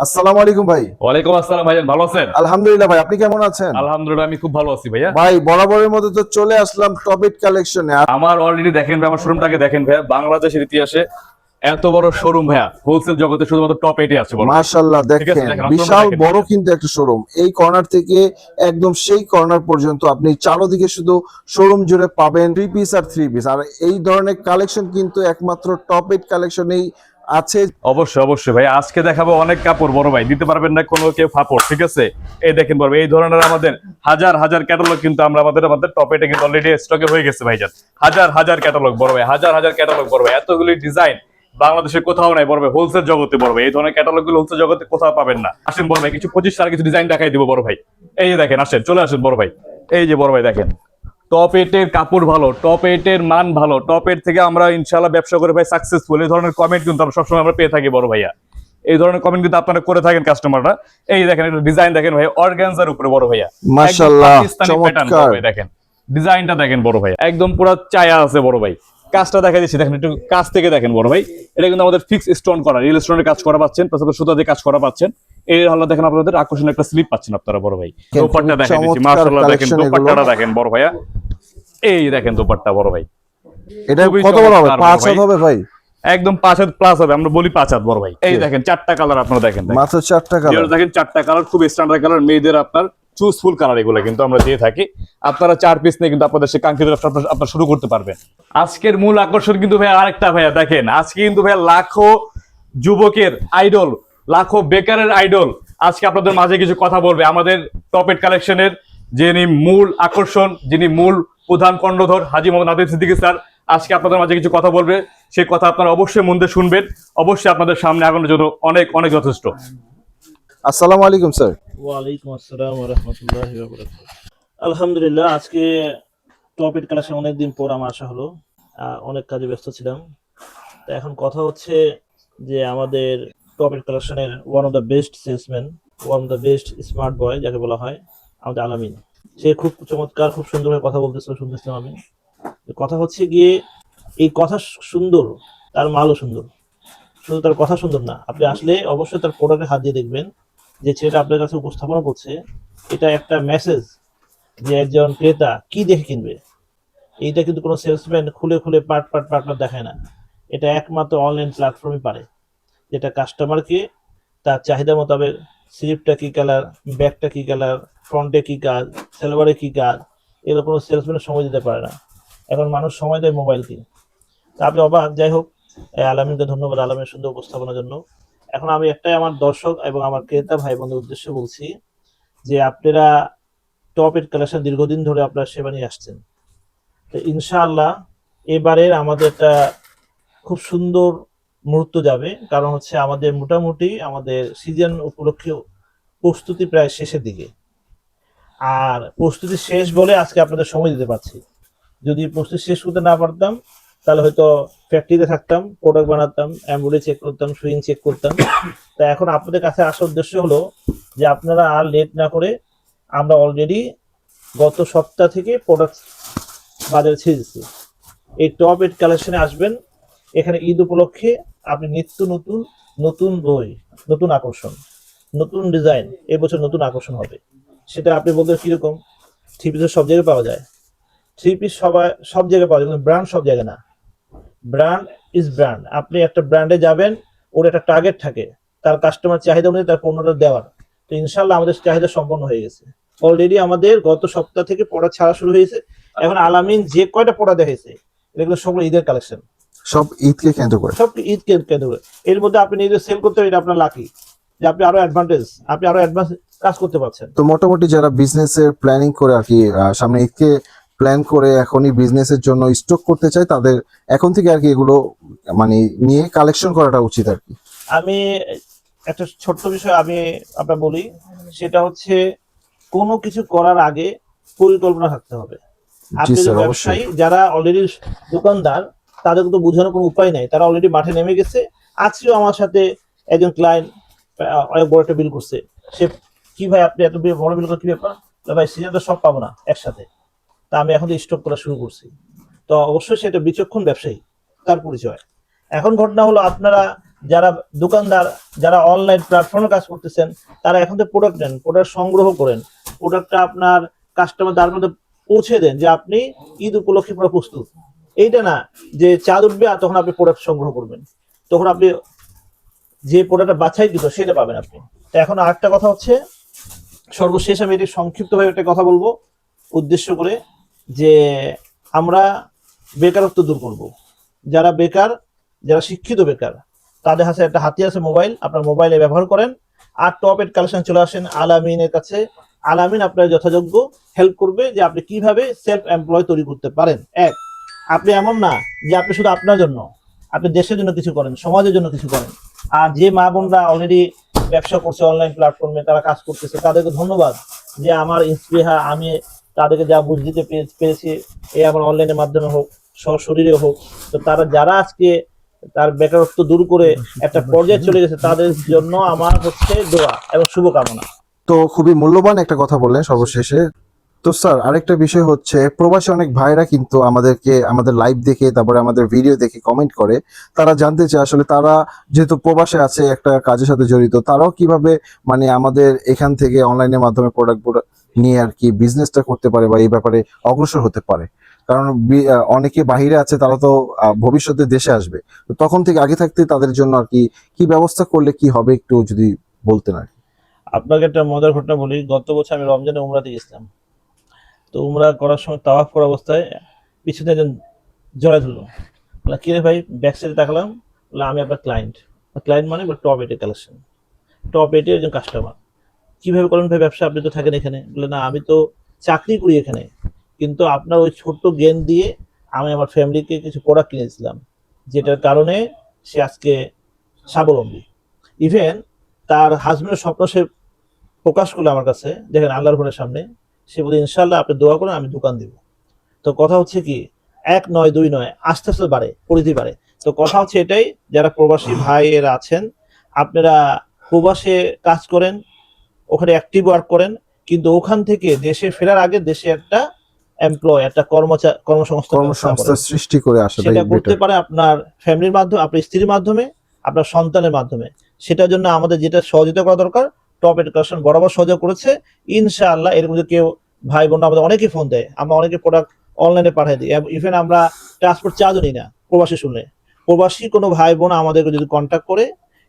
আসসালামু আলাইকুম ভাই। ওয়ালাইকুম আসসালাম ভাইজান ভালো আছেন? আলহামদুলিল্লাহ ভাই আপনি কেমন আছেন? আলহামদুলিল্লাহ আমি খুব ভালো আছি ভাইয়া। ভাই বরাবরের মতো তো চলে আসলাম কালেকশনে আমার অলরেডি দেখেন ভাই আমার শোরুমটাকে দেখেন ভাইয়া বাংলাদেশের ইতিহাসে এত বড় শোরুম ভাইয়া হোলসেল জগতে শুধুমাত্র টপ এটে আছে মাশাআল্লাহ দেখেন, বিশাল বড় কিন্তু একটা শোরুম এই কর্নার থেকে একদম সেই কর্নার পর্যন্ত আপনি চারোদিকে শুধু শোরুম জুড়ে পাবেন থ্রি পিস আর থ্রি পিস আর এই ধরনের কালেকশন কিন্তু একমাত্র টপ এইট কালেকশনেই আছে। অবশ্যই অবশ্যই। ভাই, আজকে দেখাবো অনেক কাপড়, বড় ভাই। দিতে পারবেন না কোনো কেউ ফাপড়, ঠিক আছে? এই দেখেন বড় এই ধরনের আমাদের হাজার হাজার ক্যাটালগ কিন্তু আমরা আমাদের আমাদের টপ এটা কিন্তু অলরেডি স্টকে হয়ে গেছে ভাইজান হাজার হাজার ক্যাটালগ বড় ভাই, হাজার হাজার ক্যাটালগ বড় ভাই। এতগুলি ডিজাইন বাংলাদেশে কোথাও নাই, বড় ভাই হোলসেল জগতে, বড় ভাই। এই ধরনের ক্যাটালগগুলো হোলসেল জগতে কোথাও পাবেন না। আসেন বড় ভাই, কিছু পঁচিশ সাল কিছু ডিজাইন দেখাই দিব বড় ভাই। এই যে দেখেন, আসেন, চলে আসেন বড় ভাই। এই যে বড় ভাই, দেখেন। টপ এইটের কাপড় ভালো টপ এইটের মান ভালো টপ এইট থেকে আমরা ইনশাল্লাহ ব্যবসা করে ভাই সাকসেসফুল এই ধরনের কমেন্ট কিন্তু আমরা সবসময় আমরা পেয়ে থাকি বড় ভাইয়া। এই ধরনের কমেন্ট কিন্তু আপনারা করে থাকেন কাস্টমাররা এই দেখেন একটা ডিজাইন দেখেন ভাই অর্গানজার উপরে বড় ভাইয়া। মাশাআল্লাহ, চমৎকার। দেখেন। ডিজাইনটা দেখেন বড় ভাই একদম পুরো চায়া আছে বড় ভাই। কাজটা দেখা দিচ্ছি দেখেন একটু কাজ থেকে দেখেন বড় ভাই। এটা কিন্তু আমাদের ফিক্স স্টোন করা রিয়েল স্টোনের কাজ করা পাচ্ছেন পাশাপাশি সুতা দিয়ে কাজ করা পাচ্ছেন। এই হলো দেখেন আপনাদের আকর্ষণীয় একটা স্লিপ পাচ্ছেন আপনারা বড় ভাই। দোপাট্টা দেখেন মাশাআল্লাহ দেখেন দোপাট্টাটা দেখেন বড় ভাইয়া। এই দেখেন দোপাট্টা বড় ভাই। এটা কত বড় হবে? পাঁচ হাত হবে ভাই? একদম পাঁচ হাত প্লাস হবে আমরা বলি পাঁচ হাত বড় ভাই। এই দেখেন চারটা কালার আপনারা দেখেন। মাত্র চারটা কালার দেখেন চারটা কালার খুব স্ট্যান্ডার্ড কালার মেয়েদের আপনার চুজফুল কালার এগুলো কিন্তু আমরা দিয়ে থাকি। আপনারা চার পিস নিয়ে কিন্তু আপনাদের সে কাঙ্ক্ষিত আপনারা- আপনারা শুরু করতে পারবেন। আজকের মূল আকর্ষণ কিন্তু ভাই আরেকটা ভাইয়া দেখেন। আজকে কিন্তু ভাইয়া লাখো যুবকের আইডল লাখো বেকারের আইডল আজকে আপনাদের মাঝে কিছু কথা বলবে। আমাদের টপেট কালেকশনের যিনি মূল আকর্ষণ যিনি মূল প্রধান কর্ণধর হাজি মোহাম্মদ নাদির সিদ্দিকী স্যার আজকে আপনাদের মাঝে কিছু কথা বলবে। সেই কথা আপনারা অবশ্যই মন দিয়ে শুনবেন। অবশ্যই আপনাদের সামনে আগানোর জন্য অনেক অনেক যথেষ্ট। আসসালামু আলাইকুম স্যার। ওয়ালাইকুম আসসালাম রহমতুল্লাহ আলহামদুলিল্লাহ আজকে টপিক কালেকশন অনেকদিন পর আমার আসা হলো। অনেক কাজে ব্যস্ত ছিলাম। তো এখন কথা হচ্ছে যে আমাদের টপিক কালেকশনের one of the best salesman one of the best smart boy যাকে বলা হয়। আমাদের আলামিন সে খুব চমৎকার, খুব সুন্দরভাবে কথা বলতেছিল শুনতেছিলাম আমি। কথা হচ্ছে গিয়ে, এই কথা সুন্দর, তার মালও সুন্দর। শুধু তার কথা সুন্দর না, আপনি আসলে অবশ্যই তার প্রোডাক্টে হাত দিয়ে দেখবেন যে ছেলেটা আপনার কাছে উপস্থাপনা করছে। এটা একটা মেসেজ যে একজন ক্রেতা কি দেখে কিনবে। এইটা কিন্তু কোনো সেলসম্যান খুলে খুলে পার্ট পার্ট পার্ট পার্ট দেখায় না। এটা একমাত্র অনলাইন প্ল্যাটফর্মে পারে। যেটা কাস্টমারকে তার চাহিদা মোতাবেক স্লিপটা কি কালার, ব্যাগটা কি কালার ফ্রন্টে কি কাজ সেলভারে কি কাজ এগুলো কোনো সেলসম্যানের সময় দিতে পারে না। এখন মানুষ সময় দেয় মোবাইলকে তা আপনি অবাক, যাই হোক আলামিনকে ধন্যবাদ আলামের সুন্দর উপস্থাপনার জন্য। এখন আমি একটাই আমার দর্শক এবং আমার ক্রেতা ভাই বোনদের উদ্দেশ্যে বলছি যে আপনারা টপ এর কালেকশন দীর্ঘদিন ধরে আপনারা সেবা নিয়ে আসছেন। তো ইনশাআল্লাহ এবারের আমাদের একটা খুব সুন্দর মুহূর্ত যাবে। কারণ হচ্ছে আমাদের মোটামুটি আমাদের সিজন উপলক্ষে প্রস্তুতি প্রায় শেষের দিকে। আর প্রস্তুতি শেষ বলে আজকে আপনাদের সময় দিতে পারছি। যদি প্রস্তুতি শেষ করতে না পারতাম, তাহলে হয়তো ফ্যাক্টরিতে থাকতাম প্রোডাক্ট বানাতাম অ্যাম্বুলেন্স চেক করতাম সুইং চেক করতাম। তা এখন আপনাদের কাছে আসার উদ্দেশ্য হলো যে আপনারা আর লেট না করে আমরা অলরেডি গত সপ্তাহ থেকে প্রোডাক্ট বাজারে ছেড়েছি এই টপ এড কালেকশনে আসবেন। এখানে ঈদ উপলক্ষে আপনি নিত্য নতুন নতুন বই, নতুন আকর্ষণ, নতুন ডিজাইন এবছর নতুন আকর্ষণ হবে। সেটা আপনি বলতে কীরকম? থ্রি পিসের সব জায়গায় পাওয়া যায়। থ্রি পিস সবাই, সব জায়গায় পাওয়া যায় ব্র্যান্ড সব জায়গায় না। ব্র্যান্ড ইজ ব্র্যান্ড আপনি একটা ব্র্যান্ডে যাবেন, ওর একটা টার্গেট থাকে। তার কাস্টমার চাহিদা অনুযায়ী তার পণ্যটা দেওয়ার। তো ইনশাল্লাহ আমাদের চাহিদা সম্পন্ন হয়ে গেছে। অলরেডি আমাদের গত সপ্তাহ থেকে পড়া ছাড়া শুরু হয়েছে। এখন আলামিন যে কয়টা পড়া দেখেছে এগুলো সবগুলো ঈদের কালেকশন সব ঈদকে কেন্দ্র করে। সব ঈদ কেন্দ্র করে। এর মধ্যে আপনি নিজে সেল করতে এটা আপনার লাকি যে আপনি আরও অ্যাডভান্টেজ আপনি আরও অ্যাডভান্স কাজ করতে পারছেন। তো মোটামুটি যারা বিজনেসের প্ল্যানিং করে আর কি সামনে ঈদকে প্ল্যান করে এখনই বিজনেসের জন্য স্টক করতে চায় তাদের এখন থেকে আর কি এগুলো মানে নিয়ে কালেকশন করাটা উচিত আর কি। আমি একটা ছোট্ট বিষয় আমি আপনার বলি সেটা হচ্ছে কোনো কিছু করার আগে পরিকল্পনা থাকতে হবে। আপনি। ব্যবসায়ী যারা অলরেডি দোকানদার তাদের তো বোঝানোর কোনো উপায় নাই। তারা অলরেডি মাঠে নেমে গেছে। আজকেও আমার সাথে একজন ক্লায়েন্ট অনেক বড় একটা বিল করছে। সে, কি ভাই আপনি এত বড় বিল করে কি ব্যাপার? ভাই তো সব পাবো না একসাথে। তা আমি এখন স্টক করা শুরু করছি। তো অবশ্যই সেটা বিচক্ষণ ব্যবসায়ী, তার পরিচয়। এখন ঘটনা হলো আপনারা যারা দোকানদার, যারা অনলাইন প্ল্যাটফর্মে কাজ করতেছেন, তারা এখন তো প্রোডাক্ট নেন প্রোডাক্ট সংগ্রহ করেন। প্রোডাক্টটা আপনার কাস্টমার তার মধ্যে পৌঁছে দেন যে আপনি ঈদ উপলক্ষে পুরো প্রস্তুত। এইটা না, যে চাঁদ উঠবে আর তখন আপনি প্রোডাক্ট সংগ্রহ করবেন। তখন আপনি যে প্রোডাক্টটা বাছাই দিত সেটা পাবেন আপনি। তো এখন আরেকটা কথা হচ্ছে, সর্বশেষ আমি এটি সংক্ষিপ্তভাবে একটা কথা বলব, উদ্দেশ্য করে যে আমরা বেকারত্ব দূর করব। যারা বেকার, যারা শিক্ষিত বেকার, তাদের হাতে একটা হাতি আছে, মোবাইল। আপনার মোবাইলে ব্যবহার করেন। আর টপ এড কালেকশন চলে আসেন আলামিনের কাছে। আলামিন আপনার যথাযোগ্য হেল্প করবে যে আপনি কীভাবে সেলফ এমপ্লয় তৈরি করতে পারেন। এক আপনি এমন না যে আপনি শুধু আপনার জন্য, আপনি দেশের জন্য কিছু করেন, সমাজের জন্য কিছু করেন। আর যে মা বোনরা অলরেডি ব্যবসা করছে অনলাইন প্ল্যাটফর্মে তারা কাজ করতেছে, তাদেরকে ধন্যবাদ যে আমার ইন্সপিহা আমি তাদেরকে যা বুঝ দিতে পেরেছি এই আমার অনলাইনের মাধ্যমে হোক সশরীরে হোক। তো তারা যারা আজকে তার বেকারত্ব দূর করে একটা পর্যায়ে চলে গেছে, তাদের জন্য আমার হচ্ছে দোয়া এবং শুভকামনা। তো খুবই মূল্যবান একটা কথা বললেন সর্বশেষে। তো স্যার, আরেকটা বিষয় হচ্ছে, প্রবাসী অনেক ভাইরা কিন্তু আমাদেরকে, আমাদের লাইভ দেখে, তারপরে আমাদের ভিডিও দেখে কমেন্ট করে। তারা জানতে চায় আসলে তারা যেহেতু প্রবাসে আছে, একটা কাজের সাথে জড়িত, তারাও কীভাবে মানে আমাদের এখান থেকে অনলাইনের মাধ্যমে প্রোডাক্ট নিয়ে আর কি বিজনেসটা করতে পারে বা এই ব্যাপারে অগ্রসর হতে পারে। কারণ অনেকে বাহিরে আছে, তারা তো ভবিষ্যতে দেশে আসবে। তো তখন থেকে আগে থাকতে তাদের জন্য আর কি কি ব্যবস্থা করলে কি হবে একটু যদি বলতেন আর। আপনাকে একটা মজার ঘটনা বলি, গত বছর আমি রমজানে উমরাতে গেছিলাম। তো উমরা করার সময় তাওয়াফ করা অবস্থায় পিছনে একজন জড়াই ধরলো। বলে, কি রে ভাই? ব্যাক সাইডে তাকালাম আমি আপনার ক্লায়েন্ট ক্লায়েন্ট মানে টপ এটে কালেকশন টপ এটে একজন কাস্টমার কীভাবে করেন ভাই ব্যবসা? আপনি তো থাকেন এখানে। বলে, না, আমি তো চাকরি করি এখানে। কিন্তু আপনার ওই ছোট্ট গেন দিয়ে আমি আমার ফ্যামিলিকে কিছু প্রোডাক্ট কিনেছিলাম যেটার কারণে সে আজকে স্বাবলম্বী। ইভেন তার হাজবেন্ডের স্বপ্ন সে প্রকাশ করল আমার কাছে। দেখেন, আল্লাহর ঘরের সামনে। সে বলে ইনশাল্লাহ আপনি দোয়া করেন আমি দোকান দিব। তো কথা হচ্ছে কি এক নয় দুই নয় আস্তে আস্তে বাড়ে পরিধি বাড়ে। তো কথা হচ্ছে এটাই যারা প্রবাসী ভাইয়েরা আছেন আপনারা প্রবাসে কাজ করেন ওখানে অ্যাক্টিভ ওয়ার্ক করেন কিন্তু ওখান থেকে দেশে ফেরার আগে দেশে একটা এমপ্লয় একটা কর্মচা কর্মসংস্থান। কর্মসংস্থান সৃষ্টি করে আসাটাই সেটা করতে পারে আপনার ফ্যামিলির মাধ্যমে আপনার স্ত্রীর মাধ্যমে আপনার সন্তানের মাধ্যমে। সেটার জন্য আমাদের যেটা সহযোগিতা করা দরকার টপ এডুকেশন বরাবর সহযোগ করেছে। ইনশাআল্লাহ এরকম যদি কেউ ভাই বোন আমাদের অনেকে ফোন দেয় আমরা অনেকে প্রোডাক্ট অনলাইনে পাঠিয়ে দিই। ইভেন আমরা ট্রান্সপোর্ট চার্জও নিই না প্রবাসী শুনলে। প্রবাসী কোনো ভাই বোন আমাদেরকে যদি কন্ট্যাক্ট করে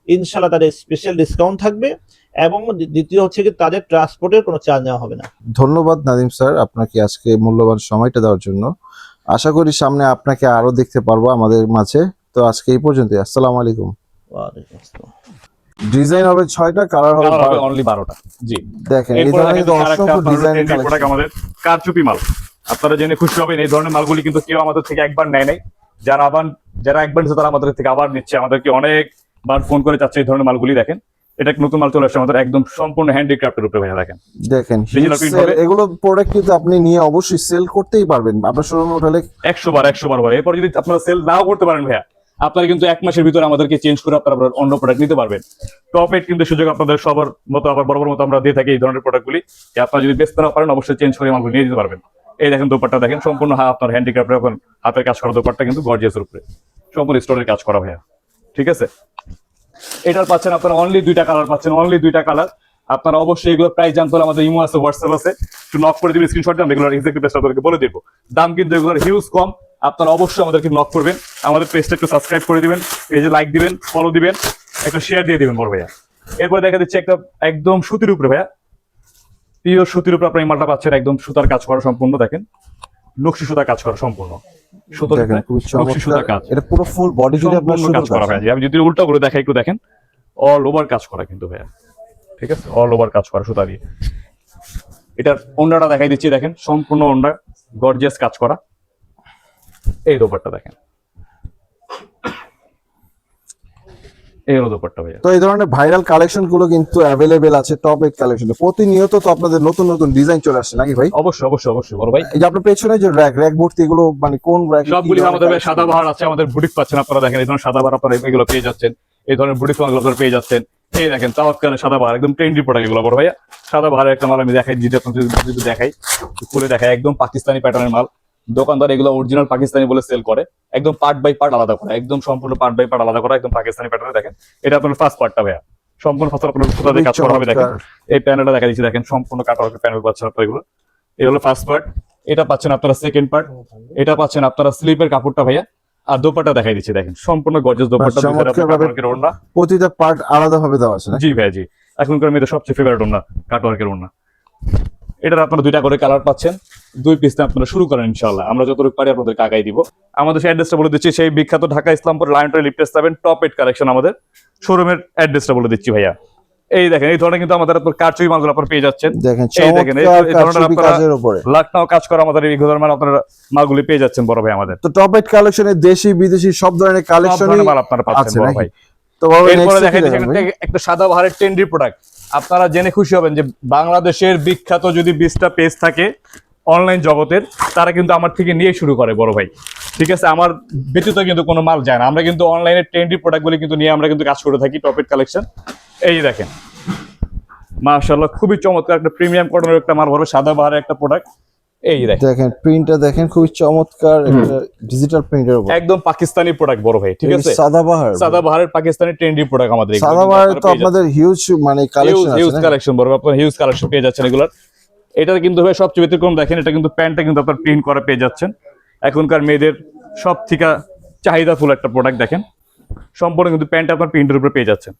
ইনশাল্লাহ তাদের স্পেশাল ডিসকাউন্ট থাকবে এবং দ্বিতীয় হচ্ছে কি তাদের ট্রান্সপোর্টের কোনো চার্জ নেওয়া হবে না। ধন্যবাদ নাদিম স্যার আপনাকে আজকে মূল্যবান সময়টা দেওয়ার জন্য। আশা করি সামনে আপনাকে আরও দেখতে পারব আমাদের মাঝে। তো আজকে এই পর্যন্তই। আসসালামু আলাইকুম। ওয়ালাইকুম আসসালাম। ডিজাইন হবে ছয়টা কালার হবে বারো- অনলি বারোটা। জি। দেখেন এই ধরনের অসংখ্য ডিজাইন আমাদের কারচুপি মাল। আপনারা জেনে খুশি হবেন এই ধরনের মালগুলি কিন্তু কেউ আমাদের থেকে একবার নেয় নাই। যারা আবার যারা একবার নিচ্ছে তারা আমাদের থেকে আবার নিচ্ছে। আমাদেরকে অনেকবার ফোন করে চাচ্ছে এই ধরনের মালগুলি দেখেন। এটা নতুন মাল চলে আসছে আমাদের একদম সম্পূর্ণ হ্যান্ডিক্রাফটের উপরে ভাইয়া দেখেন। দেখেন। এগুলো প্রোডাক্ট কিন্তু আপনি নিয়ে অবশ্যই সেল করতেই পারবেন। আপনার শোরুমে উঠালে একশো বার একশো বার বার এরপর যদি আপনারা সেল নাও করতে পারেন ভাইয়া আপনারা কিন্তু এক মাসের ভিতরে আমাদেরকে চেঞ্জ করে আপনারা অন্য প্রোডাক্ট নিতে পারবেন। টপ এড কিন্তু সুযোগ আপনাদের সবার মতো আবার বড় মতো আমরা দিয়ে থাকি এই ধরনের প্রোডাক্টগুলি আপনারা যদি বেচতে না পারেন, অবশ্যই চেঞ্জ করে মালগুলো নিয়ে দিতে পারবেন। এই দেখেন দোপাট্টা দেখেন, সম্পূর্ণ হা- আপনার হ্যান্ডিক্রাফ্টের এখন হাতের কাজ করা দোপাট্টা কিন্তু গর্জিয়াসের উপরে। সম্পূর্ণ স্টোরের কাজ করা ভাইয়া। ঠিক আছে? এটার পাচ্ছেন আপনারা অনলি দুইটা কালার পাচ্ছেন অনলি দুইটা কালার আপনারা অবশ্যই এগুলো প্রাইস জানতে হলে আমাদের ইমো আছে হোয়াটসঅ্যাপ আছে। একটু নক করে দিবেন স্ক্রিনশট দিন এগুলোর এক্সাক্টলি পেজটা আপনাদেরকে বলে দেবো। দাম কিন্তু এগুলোর হিউজ কম। আপনারা অবশ্যই আমাদেরকে নক করবেন। আমাদের পেজটা একটু সাবস্ক্রাইব করে দিবেন পেজে লাইক দিবেন ফলো দিবেন একটা শেয়ার দিয়ে দিবেন বড় ভাইয়া। এরপরে দেখা দিচ্ছে একটা একদম সুতির উপরে ভাইয়া। পিওর সুতির উপরে আপনার মালটা পাচ্ছেন একদম সুতার কাজ করা সম্পূর্ণ দেখেন। নকশি সুতার কাজ করা সম্পূর্ণ। সুতোর কাজ। এটা পুরো ফুল বডি জুড়ে আপনার কাজ করা ভাইয়া। আমি যদি উল্টা করে দেখাই একটু দেখেন। অল ওভার কাজ করা কিন্তু ভাইয়া। ঠিক আছে? অল ওভার কাজ করা সুতা দিয়ে। এটার ওন্ডাটা দেখাই দিচ্ছি দেখেন। সম্পূর্ণ ওন্ডা গর্জিয়াস কাজ করা। এই দোপারটা দেখেন। এই হলো দোপারটা ভাইয়া। তো এই ধরনের ভাইরাল কালেকশনগুলো কিন্তু অ্যাভেলেবেল আছে টপ কালেকশন। প্রতিনিয়ত তো আপনাদের নতুন নতুন ডিজাইন চলে আসছে নাকি ভাই? অবশ্যই অবশ্যই অবশ্যই বড় ভাই। এই যে আপনার পেছনে যে র্যাক র্যাক ভর্তি এগুলো মানে কোন র্যাক সবগুলি আমাদের সাদা বাহার আছে আমাদের বুটিক পাচ্ছেন আপনারা দেখেন এই ধরনের সাদা বাহার আপনারা এগুলো পেয়ে যাচ্ছেন। এই ধরনের বুটিক আপনারা পেয়ে যাচ্ছেন। এই দেখেন তাওয়াক্কালের সাদা বাহার একদম ট্রেন্ডি প্রোডাক্ট এগুলো বড় ভাইয়া। সাদা বাহারের একটা মাল আমি দেখাই আপনাদের যদি দেখাই খুলে দেখাই একদম পাকিস্তানি প্যাটার্নের মাল। দোকানদার এগুলো অরিজিনাল পাকিস্তানি বলে সেল করে। একদম পার্ট বাই পার্ট আলাদা করা। একদম সম্পূর্ণ পার্ট বাই পার্ট আলাদা করা একদম পাকিস্তানি প্যাটার্নে দেখেন। এটা আপনার ফার্স্ট পার্টটা ভাইয়া। সম্পূর্ণ ফার্স্ট আপনার কাজ করা হবে দেখেন। এই প্যানেলটা দেখা দিচ্ছি দেখেন সম্পূর্ণ কাটার প্যানেল পাচ্ছেন আপনারা এগুলো। এটা হলো ফার্স্ট পার্ট এটা পাচ্ছেন আপনারা সেকেন্ড পার্ট এটা পাচ্ছেন আপনারা স্লিপের কাপড়টা ভাইয়া। আর দোপাটা দেখাই দিচ্ছি দেখেন। সম্পূর্ণ গর্জেস দোপাটা ওড়না। প্রতিটা পার্ট আলাদা ভাবে দেওয়া আছে না? জি ভাই জি। এখনকার মেয়েদের সবচেয়ে ফেভারিট ওড়না কাটওয়ার্কের ওড়না। এটার আপনারা দুইটা করে কালার পাচ্ছেন। দুই পিস আপনারা শুরু করেন ইনশাআল্লাহ। আমরা যতটুকু পারি আপনাদের কাকাই দিব। আমাদের সেই অ্যাড্রেসটা বলে দিচ্ছি সেই বিখ্যাত ঢাকা ইসলামপুর লাইন ট্রে লিফটেস পাবেন টপ এইট কালেকশন আমাদের। শোরুমের অ্যাড্রেসটা বলে দিচ্ছি ভাইয়া। এই দেখেন এই ধরনের কিন্তু আমাদের আপনার কারচুই মালগুলো আপনারা পেয়ে যাচ্ছেন। দেখেন এই দেখেন, এই- ধরনের আপনারা- লাখনাও কাজ করা আমাদের এই ধরনের মাল আপনারা মালগুলি পেয়ে যাচ্ছেন বড় ভাই আমাদের। তো টপ এইট কালেকশনে দেশি বিদেশি সব ধরনের কালেকশনই মাল আপনারা পাচ্ছেন বড় ভাই। তো এরপরে? একটা- একটা সাদা বাহারের টেন্ডি প্রোডাক্ট আপনারা জেনে খুশি হবেন যে বাংলাদেশের বিখ্যাত যদি বিশটা পেজ থাকে অনলাইন জগতের, তারা কিন্তু আমার থেকে নিয়ে শুরু করে, বড় ভাই। ঠিক আছে? আমার ব্যতীত কিন্তু কোনো মাল যায় না। আমরা কিন্তু অনলাইনে ট্রেন্ডি প্রোডাক্টগুলি কিন্তু নিয়ে আমরা কিন্তু কাজ করে থাকি টপের কালেকশন এই দেখেন মার্শাল্লাহ খুবই চমৎকার একটা প্রিমিয়াম কটনের একটা মাল ভরবে সাদা বাহারের একটা প্রোডাক্ট এই দেখেন। প্রিন্টটা দেখেন খুবই চমৎকার একটা ডিজিটাল প্রিন্টের উপর। একদম পাকিস্তানি প্রোডাক্ট বড় ভাই ঠিক আছে? সাদাবাহার সাদা বাহারের পাকিস্তানি ট্রেন্ডি প্রোডাক্ট আমাদের সাদাবাহার তো আপনাদের হিউজ মানে কালেকশন হিউজ আছে না? কালেকশন বড় আপনার হিউজ কালেকশন পেয়ে যাচ্ছেন এগুলোর। এটা কিন্তু ভাই সবচেয়ে ব্যতিক্রম দেখেন এটা কিন্তু প্যান্টটা কিন্তু আপনার প্রিন্ট করে পেয়ে যাচ্ছেন। এখনকার মেয়েদের সব থেকে চাহিদাফুল একটা প্রোডাক্ট দেখেন। সম্পূর্ণ কিন্তু প্যান্ট আপনার প্রিন্টের উপরে পেয়ে যাচ্ছেন।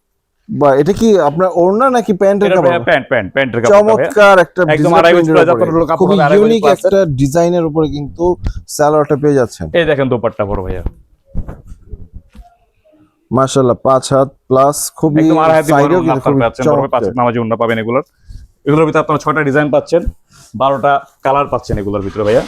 বা এটা কি আপনার ওড়না নাকি প্যান্টের কাপড়? প্যান্ট প্যান্ট প্যান্টের কাপড় চমৎকার একটা একদম আড়াই গজ। আপনার কাপড় খুবই ইউনিক একটা ডিজাইনের উপরে কিন্তু সালোয়ারটা পেয়ে যাচ্ছেন। এই দেখেন দোপাট্টা বড় ভাইয়া। মাশাআল্লাহ পাঁচ হাত প্লাস খুবই একদম আড়াই হাতি সাইডেও কিন্তু খুবই পাচ্ছেন। পাঁচ চমৎকার। নামাজি উন্না পাবেন এগুলোর। এগুলোর ভিতরে আপনারা ছটা ডিজাইন পাচ্ছেন। বারোটা কালার পাচ্ছেন এগুলোর ভিতরে ভাইয়া।